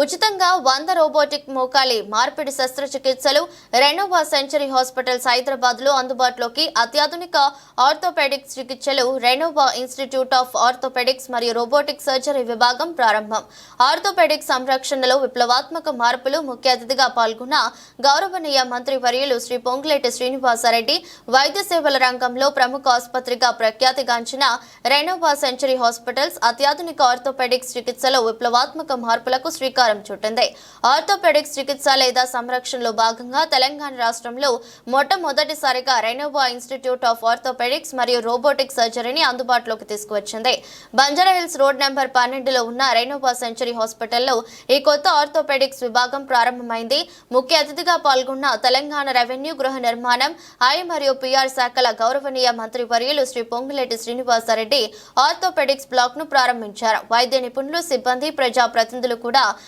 ఉచితంగా వంద రోబోటిక్ మోకాలి మార్పిడి శస్త్రచికిత్సలు రెనోవా సెంచరీ హాస్పిటల్స్ హైదరాబాద్లో అందుబాటులోకి అత్యాధునిక ఆర్థోపెడిక్స్ చికిత్సలు రెనోవా ఇన్స్టిట్యూట్ ఆఫ్ ఆర్థోపెడిక్స్ మరియు రోబోటిక్ సర్జరీ విభాగం ప్రారంభం. ఆర్థోపెడిక్స్ సంరక్షణలో విప్లవాత్మక మార్పులు ముఖ్య అతిథిగా పాల్గొన్న గౌరవనీయ మంత్రి వర్యులు శ్రీ పొంగులేటి శ్రీనివాసరెడ్డి వైద్య సేవల రంగంలో ప్రముఖ ఆసుపత్రిగా ప్రఖ్యాతిగాంచిన రెనోవా సెంచరీ హాస్పిటల్స్ అత్యాధునిక ఆర్థోపెడిక్స్ చికిత్సలో విప్లవాత్మక మార్పులకు శ్రీకారం చుట్టింది. ఆర్థోపెడిక్స్ చికిత్స లేదా సంరక్షణలో భాగంగా తెలంగాణ రాష్ట్రంలో మొట్టమొదటిసారిగా రెనోవా ఇన్స్టిట్యూట్ ఆఫ్ ఆర్థోపెడిక్స్ మరియు రోబోటిక్ సర్జరీని అందుబాటులోకి తీసుకువచ్చింది. బంజారాహిల్స్ రోడ్ నెంబర్ పన్నెండులో ఉన్న రెనోవా సెంచరీ హాస్పిటల్లో ఈ కొత్త ఆర్థోపెడిక్స్ విభాగం ప్రారంభమైంది. ముఖ్య అతిథిగా పాల్గొన్న తెలంగాణ రెవెన్యూ గృహ నిర్మాణం ఐ మరియు పిఆర్ శాఖల గౌరవనీయ మంత్రి వర్యులు శ్రీ పొంగులేటి శ్రీనివాసరెడ్డి ఆర్థోపెడిక్స్ బ్లాక్ను ప్రారంభించారు. వైద్య నిపుణులు సిబ్బంది ప్రజా ప్రతినిధులు కూడా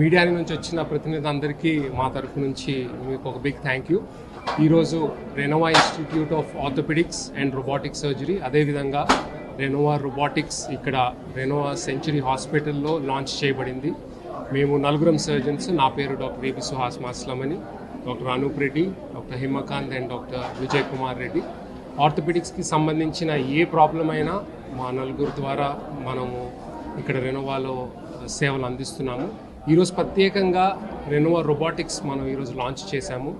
మీడియా నుంచి వచ్చిన ప్రతినిధులందరికీ మా తరఫు నుంచి మీకు ఒక బిగ్ థ్యాంక్ యూ ఈరోజు Renova institute of orthopaedics and robotic surgery అదేవిధంగా రెనోవా రోబోటిక్స్ ఇక్కడ రెనోవా సెంచరీ హాస్పిటల్లో లాంచ్ చేయబడింది. మేము నలుగురం సర్జన్స్ నా పేరు doctor A P Suhas Maslamani doctor Anup Reddy doctor Himakanth and doctor Vijay Kumar Reddy ఆర్థోపెడిక్స్కి సంబంధించిన ఏ ప్రాబ్లం అయినా మా నలుగురు ద్వారా మనము ఇక్కడ రెనోవాలో సేవలు అందిస్తున్నాము. ఈరోజు ప్రత్యేకంగా రెనోవా రోబోటిక్స్ మనం ఈరోజు లాంచ్ చేశాము.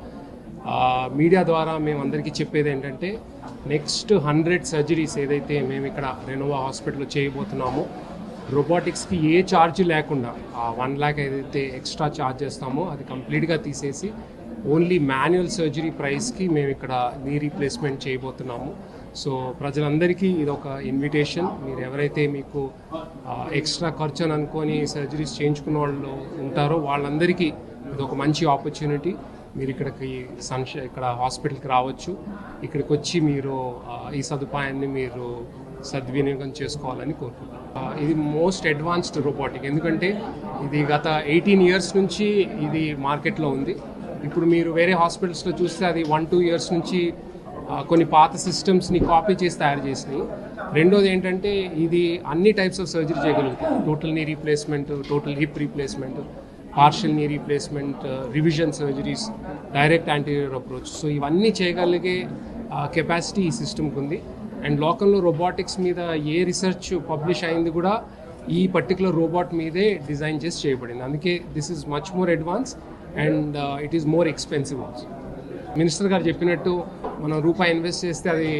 మీడియా ద్వారా మేము అందరికీ చెప్పేది ఏంటంటే నెక్స్ట్ హండ్రెడ్ సర్జరీస్ ఏదైతే మేము ఇక్కడ రెనోవా హాస్పిటల్లో చేయబోతున్నామో రోబోటిక్స్కి ఏ ఛార్జ్ లేకుండా ఆ వన్ ల్యాక్ ఏదైతే ఎక్స్ట్రా ఛార్జ్ చేస్తామో అది కంప్లీట్గా తీసేసి ఓన్లీ మాన్యువల్ సర్జరీ ప్రైస్కి మేము ఇక్కడ నీ రీప్లేస్మెంట్ చేయబోతున్నాము. సో ప్రజలందరికీ ఇది ఒక ఇన్విటేషన్ మీరు ఎవరైతే మీకు ఎక్స్ట్రా ఖర్చు అని అనుకొని సర్జరీస్ చేయించుకున్న వాళ్ళు ఉంటారో వాళ్ళందరికీ ఇది ఒక మంచి ఆపర్చునిటీ మీరు ఇక్కడికి సన్ష ఇక్కడ హాస్పిటల్కి రావచ్చు. ఇక్కడికి వచ్చి మీరు ఈ సదుపాయాన్ని మీరు సద్వినియోగం చేసుకోవాలని కోరుకుంటున్నాను. ఇది మోస్ట్ అడ్వాన్స్డ్ రోబోటిక్ ఎందుకంటే ఇది గత ఎయిటీన్ ఇయర్స్ నుంచి ఇది మార్కెట్లో ఉంది. ఇప్పుడు మీరు వేరే హాస్పిటల్స్లో చూస్తే అది వన్ టూ ఇయర్స్ నుంచి కొన్ని పాత సిస్టమ్స్ని కాపీ చేసి తయారు చేసినాయి. రెండోది ఏంటంటే ఇది అన్ని టైప్స్ ఆఫ్ సర్జరీ చేయగలుగుతుంది total knee replacement total hip replacement partial knee replacement revision surgeries direct anterior approach so ఇవన్నీ చేయగలిగే కెపాసిటీ ఈ సిస్టమ్కి ఉంది. అండ్ లోకల్లో రోబోటిక్స్ మీద ఏ రీసెర్చ్ పబ్లిష్ అయింది కూడా ఈ పర్టికులర్ రోబోట్ మీదే డిజైన్ చేసి చేయబడింది. అందుకే this is much more advance and it is more expensive also minister గారు చెప్పినట్టు మనం రూపాయి ఇన్వెస్ట్ చేస్తే అది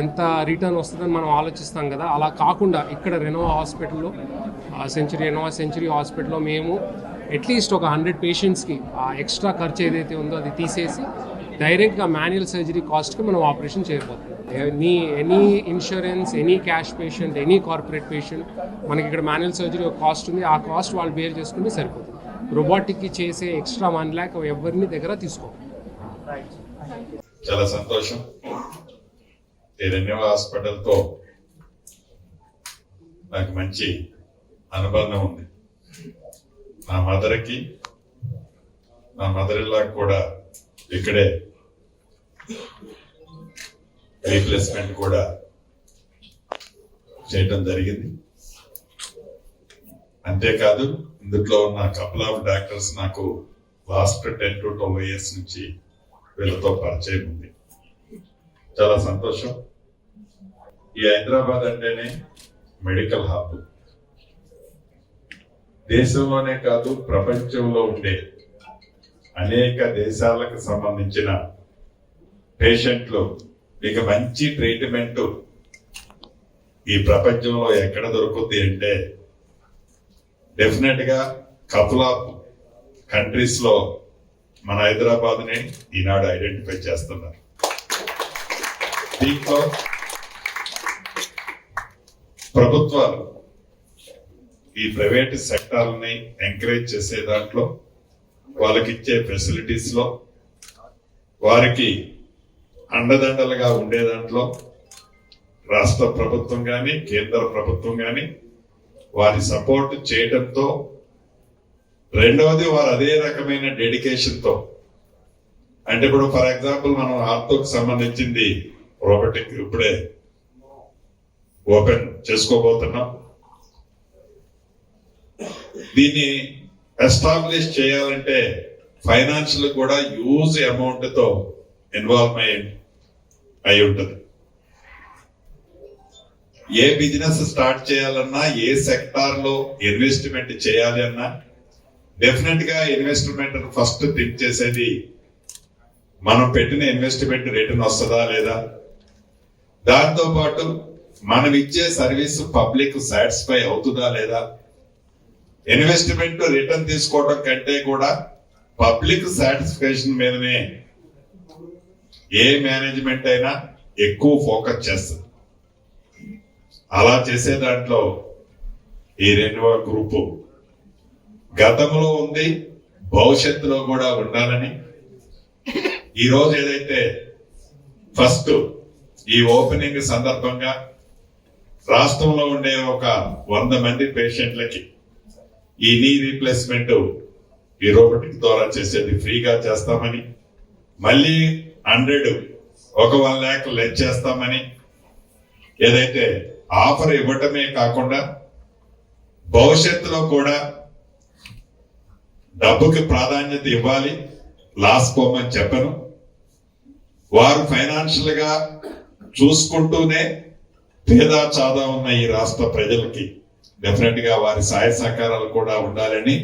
ఎంత రిటర్న్ వస్తుందని మనం ఆలోచిస్తాం కదా. అలా కాకుండా ఇక్కడ రెనోవా హాస్పిటల్లో సెంచరీ రెనోవా సెంచరీ హాస్పిటల్లో మేము అట్లీస్ట్ ఒక హండ్రెడ్ పేషెంట్స్కి ఆ ఎక్స్ట్రా ఖర్చు ఏదైతే ఉందో అది తీసేసి డైరెక్ట్గా మాన్యువల్ సర్జరీ కాస్ట్కి మనం ఆపరేషన్ చేయబోతున్నాం. Any any insurance any cash patient any corporate patient మనకి ఇక్కడ మాన్యువల్ సర్జరీ ఒక కాస్ట్ ఉంది. ఆ కాస్ట్ వాళ్ళు బేర్ చేసుకుంటే సరిపోతుంది. రోబోటిక్కి చేసే ఎక్స్ట్రా వన్ ల్యాక్ ఎవరిని దగ్గర తీసుకోవాలి చాలా సంతోషం. ఈ హాస్పిటల్తో నాకు మంచి అనుబంధం ఉంది. నా మదర్కి నా మదర్ ఇలా కూడా ఇక్కడే రీప్లేస్మెంట్ కూడా చేయటం జరిగింది. అంతేకాదు ఇందులో ఉన్న కపుల్ ఆఫ్ డాక్టర్స్ నాకు last ten to twelve years నుంచి వీళ్ళతో పరిచయం ఉంది. చాలా సంతోషం. ఈ హైదరాబాద్ అంటేనే మెడికల్ హబ్. దేశంలోనే కాదు ప్రపంచంలో ఉండే అనేక దేశాలకు సంబంధించిన పేషెంట్లు మీకు మంచి ట్రీట్మెంట్ ఈ ప్రపంచంలో ఎక్కడ దొరుకుతుంది అంటే డెఫినెట్గా కపుల్ ఆఫ్ కంట్రీస్లో మన హైదరాబాద్ని ఈనాడు ఐడెంటిఫై చేస్తున్నారు. దీంట్లో ప్రభుత్వాలు ఈ ప్రైవేట్ సెక్టార్ని ఎంకరేజ్ చేసే దాంట్లో వాళ్ళకి ఇచ్చే ఫెసిలిటీస్లో వారికి అండదండలుగా ఉండే దాంట్లో రాష్ట్ర ప్రభుత్వం కానీ కేంద్ర ప్రభుత్వం కానీ వారి సపోర్ట్ చేయడంతో రెండవది వారు అదే రకమైన డెడికేషన్తో అంటే ఇప్పుడు ఫర్ ఎగ్జాంపుల్ మనం ఆర్తోకి సంబంధించింది రోబోటిక్ ఇప్పుడే ఓపెన్ చేసుకోబోతున్నాం. దీన్ని ఎస్టాబ్లిష్ చేయాలంటే ఫైనాన్షియల్ కూడా యూజ్ అమౌంట్తో ఇన్వాల్వ్మెంట్ అయి ఉంటుంది. ఏ బిజినెస్ స్టార్ట్ చేయాలన్నా ఏ సెక్టార్లో ఇన్వెస్ట్మెంట్ చేయాలి అన్నా డెఫినెట్గా ఇన్వెస్ట్మెంట్ ఫస్ట్ థింక్ చేసేది మనం పెట్టిన ఇన్వెస్ట్మెంట్ రిటర్న్ వస్తుందా లేదా? దాంతో పాటు మనం ఇచ్చే సర్వీస్ పబ్లిక్ సాటిస్ఫై అవుతుందా లేదా? ఇన్వెస్ట్మెంట్ రిటర్న్ తీసుకోవడం కంటే కూడా పబ్లిక్ సాటిస్ఫాక్షన్ మీదనే ఏ మేనేజ్మెంట్ అయినా ఎక్కువ ఫోకస్ చేస్తుంది. అలా చేసే దాంట్లో ఈ రెండవ గ్రూపు గతంలో ఉంది భవిష్యత్తులో కూడా ఉండాలని. ఈ రోజు ఏదైతే ఫస్ట్ ఈ ఓపెనింగ్ సందర్భంగా రాష్ట్రంలో ఉండే ఒక వంద మంది పేషెంట్లకి ఈ నీ రీప్లేస్మెంట్ ఈ రోబోటిక్ ద్వారా చేసేది ఫ్రీగా చేస్తామని మళ్ళీ హండ్రెడ్ ఒక వన్ ల్యాక్ లెచ్ చేస్తామని ఏదైతే ఆఫర్ ఇవ్వటమే కాకుండా భవిష్యత్తులో కూడా డబ్బుకి ప్రాధాన్యత ఇవ్వాలి. లాసుకోమని చెప్పను. వారు ఫైనాన్షియల్గా చూసుకుంటూనే పేద చాదా ఉన్న ఈ రాష్ట్ర ప్రజలకి డెఫినెట్గా వారి సహాయ సహకారాలు కూడా ఉండాలని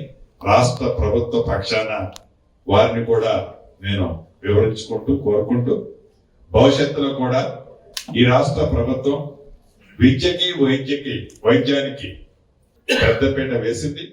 రాష్ట్ర ప్రభుత్వ పక్షాన వారిని కూడా నేను వివరించుకుంటూ కోరుకుంటూ భవిష్యత్తులో కూడా ఈ రాష్ట్ర ప్రభుత్వం విద్యకి వైద్యకి వైద్యానికి పెద్దపీట వేసింది.